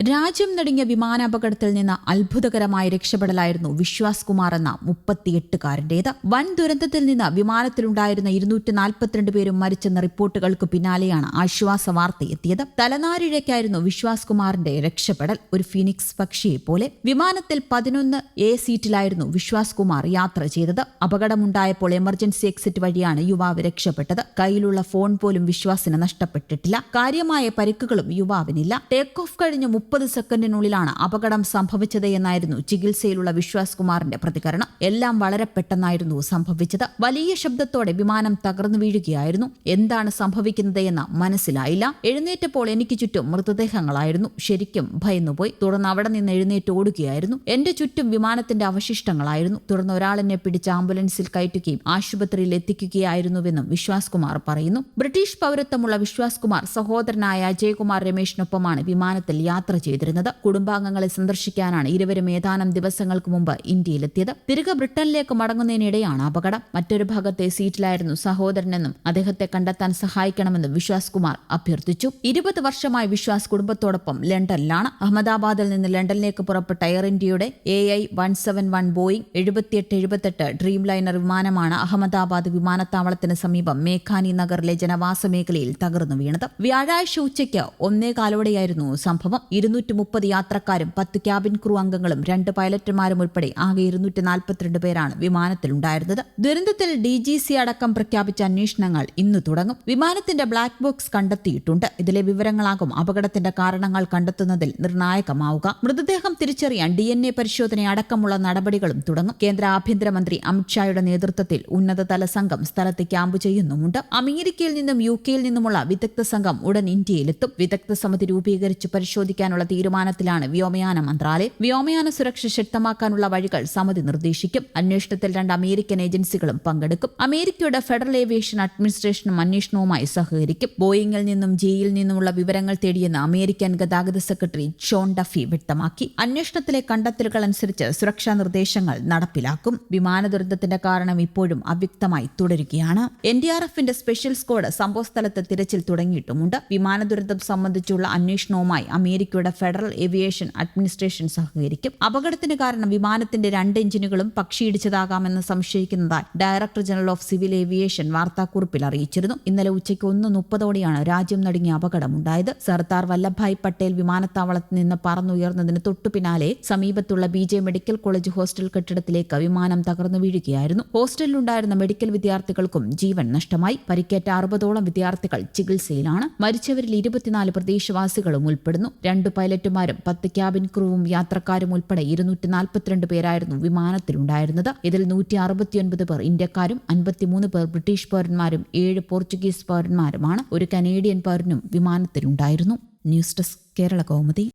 രാജ്യം നടുങ്ങിയ വിമാനാപകടത്തിൽ നിന്ന് അത്ഭുതകരമായ രക്ഷപ്പെടലായിരുന്നു വിശ്വാസ് കുമാർ എന്ന മുപ്പത്തിയെട്ടുകാരന്റേത് വൻ ദുരന്തത്തിൽ നിന്ന് വിമാനത്തിലുണ്ടായിരുന്ന ഇരുന്നൂറ്റി നാൽപ്പത്തിരണ്ട് പേരും മരിച്ചെന്ന റിപ്പോർട്ടുകൾക്ക് പിന്നാലെയാണ് ആശ്വാസ വാർത്ത എത്തിയത്. തലനാരിഴയ്ക്കായിരുന്നു വിശ്വാസ് കുമാറിന്റെ രക്ഷപ്പെടൽ. ഒരു ഫിനിക്സ് പക്ഷിയെ പോലെ വിമാനത്തിൽ പതിനൊന്ന് എ സീറ്റിലായിരുന്നു വിശ്വാസ് കുമാർ യാത്ര ചെയ്തത്. അപകടമുണ്ടായപ്പോൾ എമർജൻസി എക്സിറ്റ് വഴിയാണ് യുവാവ് രക്ഷപ്പെട്ടത്. കയ്യിലുള്ള ഫോൺ പോലും വിശ്വാസിന് നഷ്ടപ്പെട്ടിട്ടില്ല. കാര്യമായ പരിക്കുകളും യുവാവിനില്ല. ടേക്ക് ഓഫ് കഴിഞ്ഞ് മുപ്പത് സെക്കൻഡിനുള്ളിലാണ് അപകടം സംഭവിച്ചത് എന്നായിരുന്നു ചികിത്സയിലുള്ള വിശ്വാസ് കുമാറിന്റെ പ്രതികരണം. എല്ലാം വളരെ പെട്ടെന്നായിരുന്നു സംഭവിച്ചത്. വലിയ ശബ്ദത്തോടെ വിമാനം തകർന്നു വീഴുകയായിരുന്നു. എന്താണ് സംഭവിക്കുന്നത് എന്ന് മനസ്സിലായില്ല. എഴുന്നേറ്റപ്പോൾ എനിക്ക് ചുറ്റും മൃതദേഹങ്ങളായിരുന്നു. ശരിക്കും ഭയന്നുപോയി. തുടർന്ന് അവിടെ നിന്ന് എഴുന്നേറ്റ് ഓടുകയായിരുന്നു. എന്റെ ചുറ്റും വിമാനത്തിന്റെ അവശിഷ്ടങ്ങളായിരുന്നു. തുടർന്ന് ഒരാൾ എന്നെ പിടിച്ച് ആംബുലൻസിൽ കയറ്റുകയും ആശുപത്രിയിൽ എത്തിക്കുകയായിരുന്നുവെന്നും വിശ്വാസ് കുമാർ പറയുന്നു. ബ്രിട്ടീഷ് പൗരത്വമുള്ള വിശ്വാസ് കുമാർ സഹോദരനായ അജയ്കുമാർ രമേശിനൊപ്പമാണ് വിമാനത്തിൽ യാത്ര ചെയ്തിരുന്നത്. കുടുംബാംഗങ്ങളെ സന്ദർശിക്കാനാണ് ഇരുവരും ഏതാനും ദിവസങ്ങൾക്ക് മുമ്പ് ഇന്ത്യയിലെത്തിയത്. തിരികെ ബ്രിട്ടനിലേക്ക് മടങ്ങുന്നതിനിടെയാണ് അപകടം. മറ്റൊരു ഭാഗത്തെ സീറ്റിലായിരുന്നു സഹോദരനെന്നും അദ്ദേഹത്തെ കണ്ടെത്താൻ സഹായിക്കണമെന്നും വിശ്വാസ് കുമാർ അഭ്യർത്ഥിച്ചു. ഇരുപത് വർഷമായി വിശ്വാസ് കുടുംബത്തോടൊപ്പം ലണ്ടനിലാണ്. അഹമ്മദാബാദിൽ നിന്ന് ലണ്ടനിലേക്ക് പുറപ്പെട്ട എയർ ഇന്ത്യയുടെ A I one seven one Boeing എഴുപത്തിയെട്ട് എഴുപത്തെട്ട് ഡ്രീം ലൈനർ വിമാനമാണ് അഹമ്മദാബാദ് വിമാനത്താവളത്തിന് സമീപം മേഘാനി നഗറിലെ ജനവാസ മേഖലയിൽ തകർന്നു വീണത്. വ്യാഴാഴ്ച ഉച്ചയ്ക്ക് ഒന്നേകാലോടെയായിരുന്നു സംഭവം. ഇരുന്നൂറ്റി മുപ്പത് യാത്രക്കാരും പത്ത് ക്യാബിൻ ക്രൂ അംഗങ്ങളും രണ്ട് പൈലറ്റുമാരും ഉൾപ്പെടെ ആകെ ഇരുന്നൂറ്റി നാൽപ്പത്തിരണ്ട് പേരാണ് വിമാനത്തിലുണ്ടായിരുന്നത്. ദുരന്തത്തിൽ ഡി ജി സി അടക്കം പ്രഖ്യാപിച്ച അന്വേഷണങ്ങൾ ഇന്ന് തുടങ്ങും. വിമാനത്തിന്റെ ബ്ലാക്ക് ബോക്സ് കണ്ടെത്തിയിട്ടുണ്ട്. ഇതിലെ വിവരങ്ങളാകും അപകടത്തിന്റെ കാരണങ്ങൾ കണ്ടെത്തുന്നതിൽ നിർണായകമാവുക. മൃതദേഹം തിരിച്ചറിയാൻ ഡി എൻ എ പരിശോധന അടക്കമുള്ള നടപടികളും തുടങ്ങും. കേന്ദ്ര ആഭ്യന്തരമന്ത്രി അമിത്ഷായുടെ നേതൃത്വത്തിൽ ഉന്നതതല സംഘം സ്ഥലത്ത് ക്യാമ്പ് ചെയ്യുന്നുമുണ്ട്. അമേരിക്കയിൽ നിന്നും യു കെയിൽ നിന്നുമുള്ള വിദഗ്ധ സംഘം ഉടൻ ഇന്ത്യയിലെത്തും. വിദഗ്ധ സമിതി രൂപീകരിച്ച് പരിശോധിക്കാനുള്ള തീരുമാനത്തിലാണ് വ്യോമയാന മന്ത്രാലയം. വ്യോമയാന സുരക്ഷ ശക്തമാക്കാനുള്ള വഴികൾ സമിതി നിർദ്ദേശിക്കും. അന്വേഷണത്തിൽ രണ്ട് അമേരിക്കൻ ഏജൻസികളും പങ്കെടുക്കും. അമേരിക്കയുടെ ഫെഡറൽ ഏവിയേഷൻ അഡ്മിനിസ്ട്രേഷനും അന്വേഷണവുമായി സഹകരിക്കും. ബോയിങ്ങിൽ നിന്നും ജെയിൽ നിന്നുമുള്ള വിവരങ്ങൾ തേടിയെന്ന് അമേരിക്കൻ ഗതാഗത സെക്രട്ടറി ജോൺ ഡഫി വ്യക്തമാക്കി. അന്വേഷണത്തിലെ കണ്ടെത്തലുകൾ അനുസരിച്ച് സുരക്ഷാ നിർദ്ദേശങ്ങൾ നടപ്പിലാക്കും. വിമാന ദുരന്തത്തിന്റെ കാരണം ഇപ്പോഴും അവ്യക്തമായി തുടരുകയാണ്. എൻ ഡി ആർ എഫിന്റെ സ്പെഷ്യൽ സ്ക്വാഡ് സംഭവസ്ഥലത്ത് തിരച്ചിൽ തുടങ്ങിയിട്ടുമുണ്ട്. വിമാന ദുരന്തം സംബന്ധിച്ചുള്ള അന്വേഷണവുമായി അമേരിക്കയുടെ ഫെഡറൽ ഏവിയേഷൻ അഡ്മിനിസ്ട്രേഷൻ സഹകരിക്കും. അപകടത്തിന് കാരണം വിമാനത്തിന്റെ രണ്ട് എഞ്ചിനുകളും പക്ഷിയിടിച്ചതാകാമെന്ന് സംശയിക്കുന്നതായി director general of civil aviation വാർത്താക്കുറിപ്പിൽ അറിയിച്ചിരുന്നു. ഇന്നലെ ഉച്ചയ്ക്ക് ഒന്ന് മുപ്പതോടെയാണ് രാജ്യം നടുങ്ങിയ അപകടമുണ്ടായത്. സർദാർ വല്ലഭായ് പട്ടേൽ വിമാനത്താവളത്തിൽ നിന്ന് പറന്നുയർന്നതിന് തൊട്ടു പിന്നാലെ സമീപത്തുള്ള B J medical college hostel കെട്ടിടത്തിലേക്ക് വിമാനം തകർന്നു വീഴുകയായിരുന്നു. ഹോസ്റ്റലിലുണ്ടായിരുന്ന മെഡിക്കൽ വിദ്യാർത്ഥികൾക്കും ജീവൻ നഷ്ടമായി. പരിക്കേറ്റ അറുപതോളം വിദ്യാർത്ഥികൾ ചികിത്സയിലാണ്. മരിച്ചവരിൽ ഇരുപത്തിനാല് പ്രദേശവാസികളും ഉൾപ്പെടുന്നു. രണ്ടു പൈലറ്റുമാരും പത്ത് ക്യാബിൻ ക്രൂവും യാത്രക്കാരും ഉൾപ്പെടെ ഇരുന്നൂറ്റി നാൽപ്പത്തിരണ്ട് പേരായിരുന്നു വിമാനത്തിലുണ്ടായിരുന്നത്. ഇതിൽ നൂറ്റി അറുപത്തിയൊൻപത് പേർ ഇന്ത്യക്കാരും അൻപത്തിമൂന്ന് പേർ ബ്രിട്ടീഷ് പൗരന്മാരും ഏഴ് പോർച്ചുഗീസ് പൗരന്മാരുമാണ്. ഒരു കനേഡിയൻ പൗരനും വിമാനത്തിലുണ്ടായിരുന്നു. News desk Kerala Kaumudi.